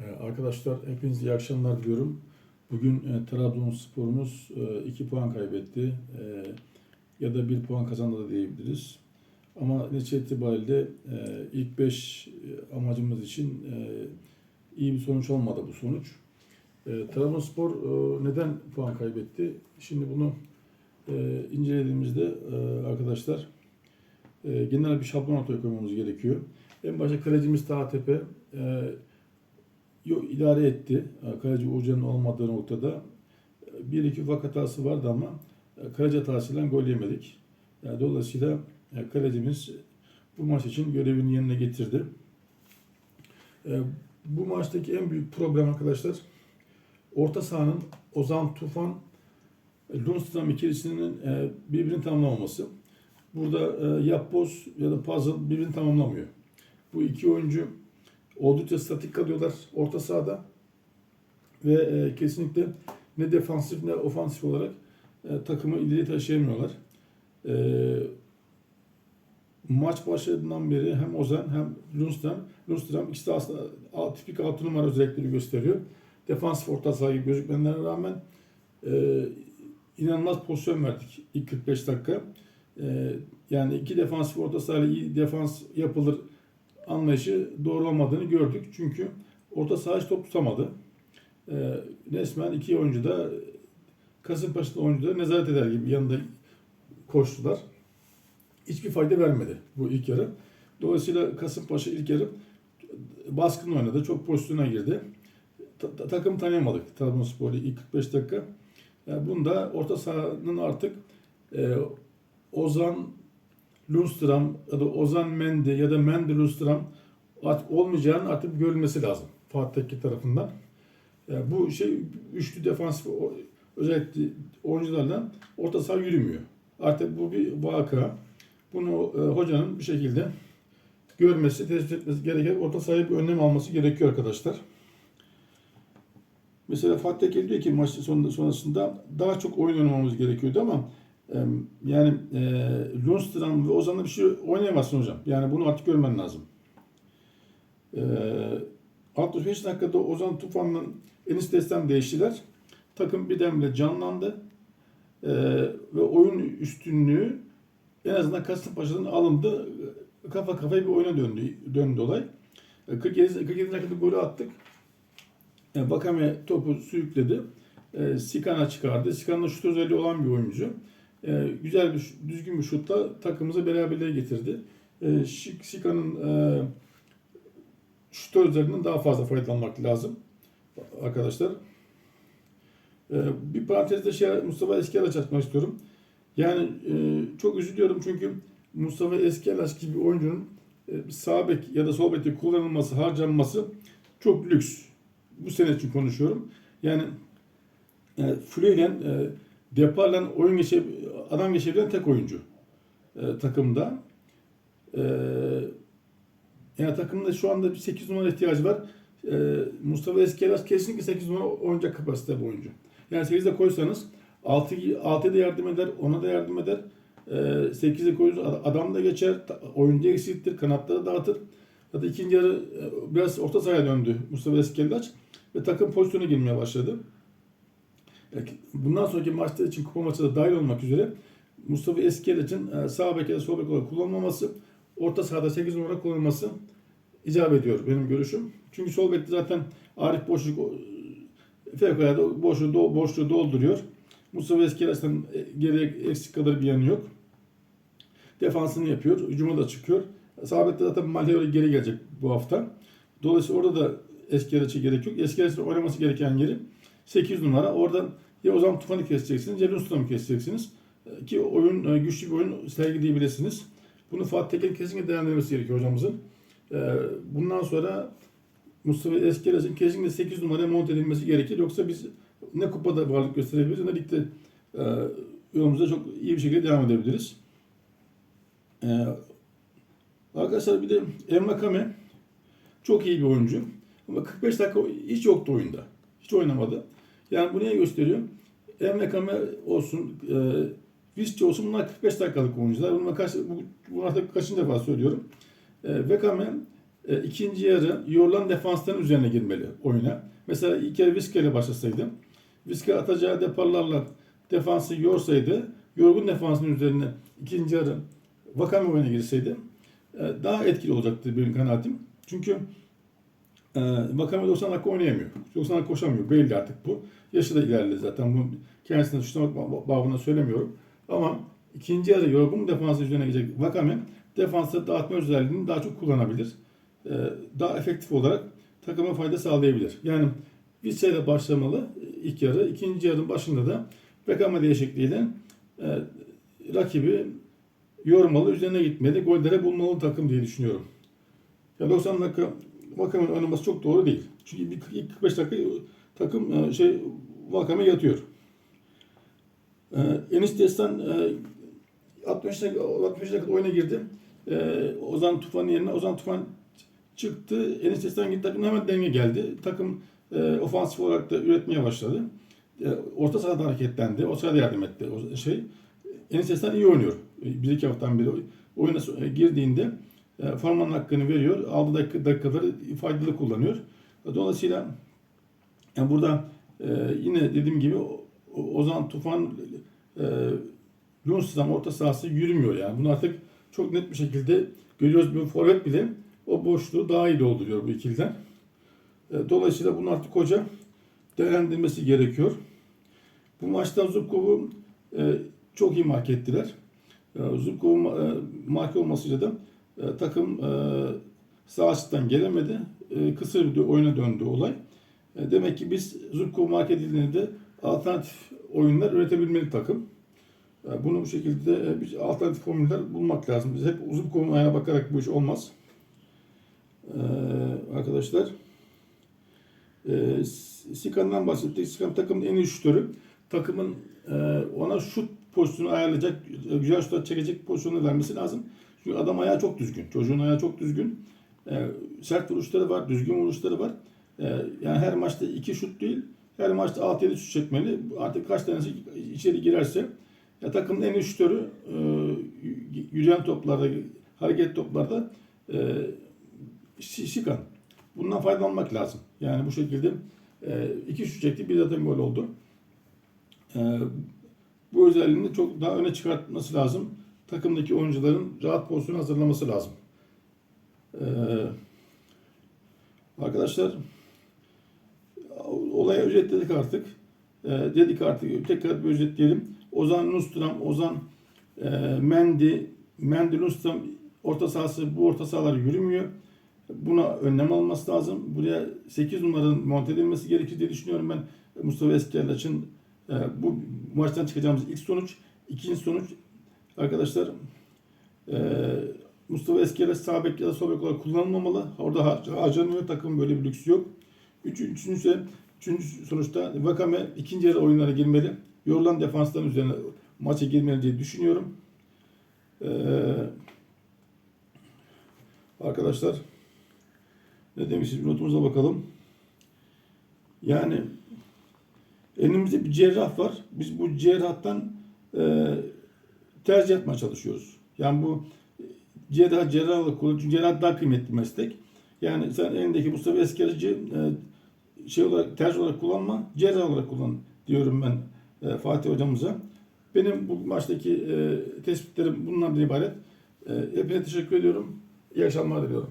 Ee, Arkadaşlar hepinize iyi akşamlar diliyorum. Bugün e, Trabzonspor'umuz 2 puan kaybetti. E, ya da 1 puan kazandı da diyebiliriz. Ama netice itibariyle e, ilk 5 amacımız için e, iyi bir sonuç olmadı bu sonuç. E, Trabzonspor e, neden puan kaybetti? Şimdi bunu e, incelediğimizde e, arkadaşlar e, genel bir şablon ortaya koymamız gerekiyor. En başta kalecimiz Taha Tepe. E, Yok idare etti. E, Kaleci Uğurcan'ın olmadığı noktada e, bir iki ufak hatası vardı ama e, kaleci hatasıyla gol yemedik. Yani dolayısıyla kalecimiz bu maç için görevini yerine getirdi. Bu maçtaki en büyük problem arkadaşlar orta sahanın Ozan Tufan Lundstram ikilisinin birbirini tamamlamaması. Burada Yapboz ya da Puzzle birbirini tamamlamıyor. Bu iki oyuncu oldukça statik kalıyorlar orta sahada ve e, kesinlikle ne defansif ne ofansif olarak e, takımı ileriye taşıyamıyorlar. E, maç başladığından beri hem Ozan hem Lundstram, Lundstram ikisi de aslında tipik 6 numara özellikleri gösteriyor. Defansif orta saha gibi gözükmelerine rağmen e, inanılmaz pozisyon verdik ilk 45 dakika. E, yani iki defansif orta sahayla iyi defans yapılır anlayışı doğru olmadığını gördük. Çünkü orta saha top tutamadı. Ee, resmen iki oyuncu da Kasımpaşa'da oyuncuları nezaret eder gibi yanında koştular. Hiçbir fayda vermedi bu ilk yarı. Dolayısıyla Kasımpaşa ilk yarı baskın oynadı. Çok pozisyona girdi. Ta- takım tanıyamadık Trabzonspor'u ilk 45 dakika. Yani bunda orta sahanın artık e, Ozan Lundstram ya da Ozan Mendy ya da Mendy Lundstram artık olmayacağını artık görülmesi lazım Fatih Tekke tarafından. Yani bu şey üçlü defansif özellikle oyuncularla orta saha yürümüyor. Artık bu bir vaka. Bunu e, hocanın bir şekilde görmesi, tespit etmesi gerekir. Orta sahaya bir önlem alması gerekiyor arkadaşlar. Mesela Fatih Tekke diyor ki maç sonrasında daha çok oyun oynamamız gerekiyordu ama yani e, Lundstram ve Ozan'la bir şey oynayamazsın hocam. Yani bunu artık görmen lazım. E, 65 dakikada Ozan Tufan'la Enis Destem değiştiler. Takım birdenbire canlandı. E, ve oyun üstünlüğü en azından Kasımpaşa'dan alındı. Kafa kafaya bir oyuna döndü, döndü olay. E, 47, 47 dakikada golü attık. E, Vakame topu sürükledi. E, Sikan'a çıkardı. Sikan'da şut özelliği olan bir oyuncu. E, güzel bir, düzgün bir şutla takımımızı beraberliğe getirdi. E, Şik- Sikan'ın e, şut özelliğinden daha fazla faydalanmak lazım arkadaşlar. E, bir parantezde şey, Mustafa Eskellaç açmak istiyorum. Yani e, çok üzülüyorum çünkü Mustafa Eskellaç gibi oyuncunun e, sağ bek ya da sol bekte kullanılması, harcanması çok lüks. Bu sene için konuşuyorum. Yani e, Füleyle e, deparla oyun geçe, adam geçebilen tek oyuncu e, takımda. E, yani takımda şu anda bir 8 numara ihtiyacı var. E, Mustafa Eskelas kesinlikle 8 numara oynayacak kapasite bir oyuncu. Yani 8'de koysanız 6 6'ya da yardım eder, 10'a da yardım eder. E, 8'e koysanız adam da geçer, oyuncu eksilttir, kanatları dağıtır. Hatta ikinci yarı e, biraz orta sahaya döndü Mustafa Eskellaç ve takım pozisyona girmeye başladı. Bundan sonraki maçlar için kupa maçı da dahil olmak üzere Mustafa Eskiyel'in e, sağ bek ya sol bek olarak kullanılmaması, orta sahada 8 numara kullanılması icap ediyor benim görüşüm. Çünkü sol bekte zaten Arif Boşluk o, fevkalade boşluğu, boşluğu dolduruyor. Mustafa Eskiyel'den geriye eksik kadar bir yanı yok. Defansını yapıyor, hücuma da çıkıyor. Sağ bekte zaten Malheure geri gelecek bu hafta. Dolayısıyla orada da Eskiyel'e gerek yok. Eskiyel'in oynaması gereken yeri 8 numara. Oradan ya o zaman Tufan'ı keseceksiniz ya Lundstrom'u keseceksiniz. Ee, Ki oyun e, güçlü bir oyun sergileyebilirsiniz. Bunu Fatih Tekin kesinlikle değerlendirmesi gerekiyor hocamızın. Ee, Bundan sonra Mustafa Eskelas'ın kesinlikle 8 numaraya monte edilmesi gerekir. Yoksa biz ne kupada varlık gösterebiliriz ne ligde e, yolumuza çok iyi bir şekilde devam edebiliriz. Arkadaşlar bir de Envakame çok iyi bir oyuncu. Ama 45 dakika hiç yoktu oyunda. Hiç oynamadı. Yani bu neye gösteriyor? Envakame olsun, e, Visca olsun bunlar 45 dakikalık oyuncular. Bunlar kaç, bu, bunu artık kaçıncı defa söylüyorum. E, Vekame E, ikinci yarı yorulan defansların üzerine girmeli oyuna. Mesela ilk kere Viska ile başlasaydı, Viska atacağı deparlarla defansı yorsaydı, yorgun defansın üzerine ikinci yarı Vakame oyuna girseydi e, daha etkili olacaktı benim kanaatim. Çünkü e, Vakame 90 dakika oynayamıyor. 90 dakika koşamıyor. Belli artık bu. Yaşı da ilerledi zaten. Bu kendisine suçlamak babına söylemiyorum. Ama ikinci yarı yorgun defansı üzerine gelecek Vakame defansı dağıtma özelliğini daha çok kullanabilir. E, daha efektif olarak takıma fayda sağlayabilir. Yani Vitesse ile başlamalı ilk yarı. ikinci yarının başında da Vakame değişikliğiyle e, rakibi yormalı, üzerine gitmeli, gollere bulmalı takım diye düşünüyorum. Ya 90 dakika Vakame'nin oynaması çok doğru değil. Çünkü ilk ilk 45 dakika takım e, şey Vakame yatıyor. E, Enis Destan e, 60 dakika, 65 dakika oyuna girdi. E, Ozan Tufan'ın yerine Ozan Tufan çıktı. Enis Destan gitti. Takım hemen denge geldi. Takım e, ofansif olarak da üretmeye başladı. E, orta sahada hareketlendi. O sırada yardım etti. O şey. Enis Destan iyi oynuyor. E, Bir iki haftadan beri oyuna e, girdiğinde e, formanın hakkını veriyor. Aldığı dakika, dakikaları faydalı kullanıyor. Dolayısıyla yani burada e, yine dediğim gibi Ozan Tufan e, Lundstram orta sahası yürümüyor yani. Bunu artık çok net bir şekilde görüyoruz. Bir forvet bile o boşluğu daha iyi dolduruyor bu ikiliden. E, dolayısıyla bunu artık hoca değerlendirmesi gerekiyor. Bu maçta Zubkov'u e, çok iyi mark ettiler. E, Zubkov'un e, mark olmasıyla da e, takım e, sağ açıdan gelemedi. E, kısır bir oyuna döndü olay. E, demek ki biz Zubkov mark edildiğinde alternatif oyunlar üretebilmeli takım. E, bunu bu şekilde e, bir alternatif formüller bulmak lazım. Biz hep Zubkov'un ayağına bakarak bu iş olmaz. E, arkadaşlar e, Sikan'dan bahsettik. Sikan takımın en iyi şutörü. Takımın e, ona şut pozisyonu ayarlayacak, güzel şutlar çekecek pozisyonu vermesi lazım. Adam ayağı çok düzgün. Çocuğun ayağı çok düzgün. E, sert vuruşları var, düzgün vuruşları var. E, yani her maçta iki şut değil, her maçta 6-7 şut çekmeli. Artık kaç tanesi içeri girerse ya takımın en iyi şutörü e, yürüyen toplarda, hareket toplarda e, Şi- Şikan. Bundan faydalanmak lazım. Yani bu şekilde e, iki şut çekti, bir zaten gol oldu. E, bu özelliğini çok daha öne çıkartması lazım. Takımdaki oyuncuların rahat pozisyon hazırlaması lazım. E, arkadaşlar olaya özetledik artık. E, dedik artık tekrar bir özetleyelim. Ozan Nustram, Ozan e, Mendy, Mendy Nustram orta sahası bu orta sahalar yürümüyor. Buna önlem alması lazım. Buraya 8 numaranın monte edilmesi gerekir diye düşünüyorum ben. Mustafa Eskerlaç'ın e, bu maçtan çıkacağımız ilk sonuç. ikinci sonuç arkadaşlar e, Mustafa Eskerlaç sağ ya da sol olarak kullanılmamalı. Orada har- harcanıyor. Takım böyle bir lüksü yok. Üçüncü, üçüncüsü, üçüncü sonuçta Vakame ikinci yarı oyunlara girmeli. Yorulan defansların üzerine maça girmeli diye düşünüyorum. Ee, arkadaşlar ne demişiz notumuza bakalım. Yani elimizde bir cerrah var. Biz bu cerrahtan e, tercih etmeye çalışıyoruz. Yani bu cerrah cerrah olarak kullanıyor. Çünkü cerrah daha kıymetli meslek. Yani sen elindeki Mustafa Eskerci e, şey olarak tercih olarak kullanma, cerrah olarak kullan diyorum ben e, Fatih hocamıza. Benim bu maçtaki e, tespitlerim bundan ibaret. E, hepinize teşekkür ediyorum. İyi akşamlar diliyorum.